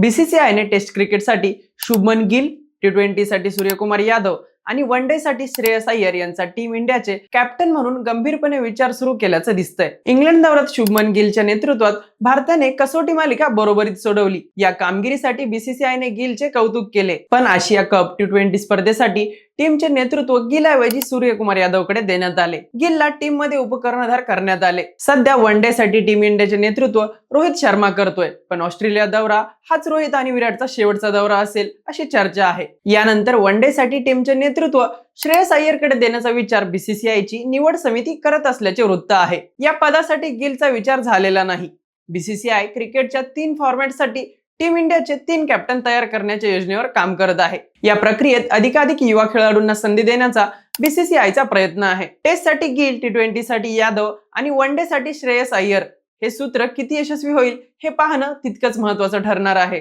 बीसीसीआयने टेस्ट क्रिकेटसाठी शुभमन गिल टी ट्वेंटीसाठी सूर्यकुमार यादव आणि वन डे साठी श्रेयस अय्यर यांचा टीम इंडियाचे कॅप्टन म्हणून गंभीरपणे विचार सुरू केल्याचं दिसतंय. इंग्लंड दौऱ्यात शुभमन गिलच्या नेतृत्वात भारताने कसोटी मालिका बरोबरीत सोडवली. या कामगिरीसाठी बीसीसीआयने गिलचे कौतुक केले. पण आशिया कप टी ट्वेंटी स्पर्धेसाठी टीमचे नेतृत्व गिलऐवजी सूर्यकुमार यादवकडे देण्यात आले. गिलला टीममध्ये उपकर्णधार करण्यात आले. सध्या वन डे साठी टीम इंडियाचे नेतृत्व रोहित शर्मा करतोय. पण ऑस्ट्रेलिया दौरा हाच रोहित आणि विराटचा शेवटचा दौरा असेल अशी चर्चा आहे. यानंतर वन डे साठी टीमचे नेतृत्व श्रेयस अय्यरकडे देण्याचा विचार बीसीसीआयची निवड समिती करत असल्याचे वृत्त आहे. या पदासाठी गिलचा विचार झालेला नाही. बीसीसीआय क्रिकेटच्या तीन फॉर्मॅटसाठी टीम इंडियाचे तीन कॅप्टन तयार करण्याच्या योजनेवर काम करत आहे. या प्रक्रियेत अधिकाधिक युवा खेळाडूंना संधी देण्याचा बीसीसीआयचा प्रयत्न आहे. टेस्टसाठी गिल टी ट्वेंटीसाठी यादव आणि वन डे साठी श्रेयस अय्यर. हे सूत्र किती यशस्वी होईल हे पाहणं तितकंच महत्वाचं ठरणार आहे.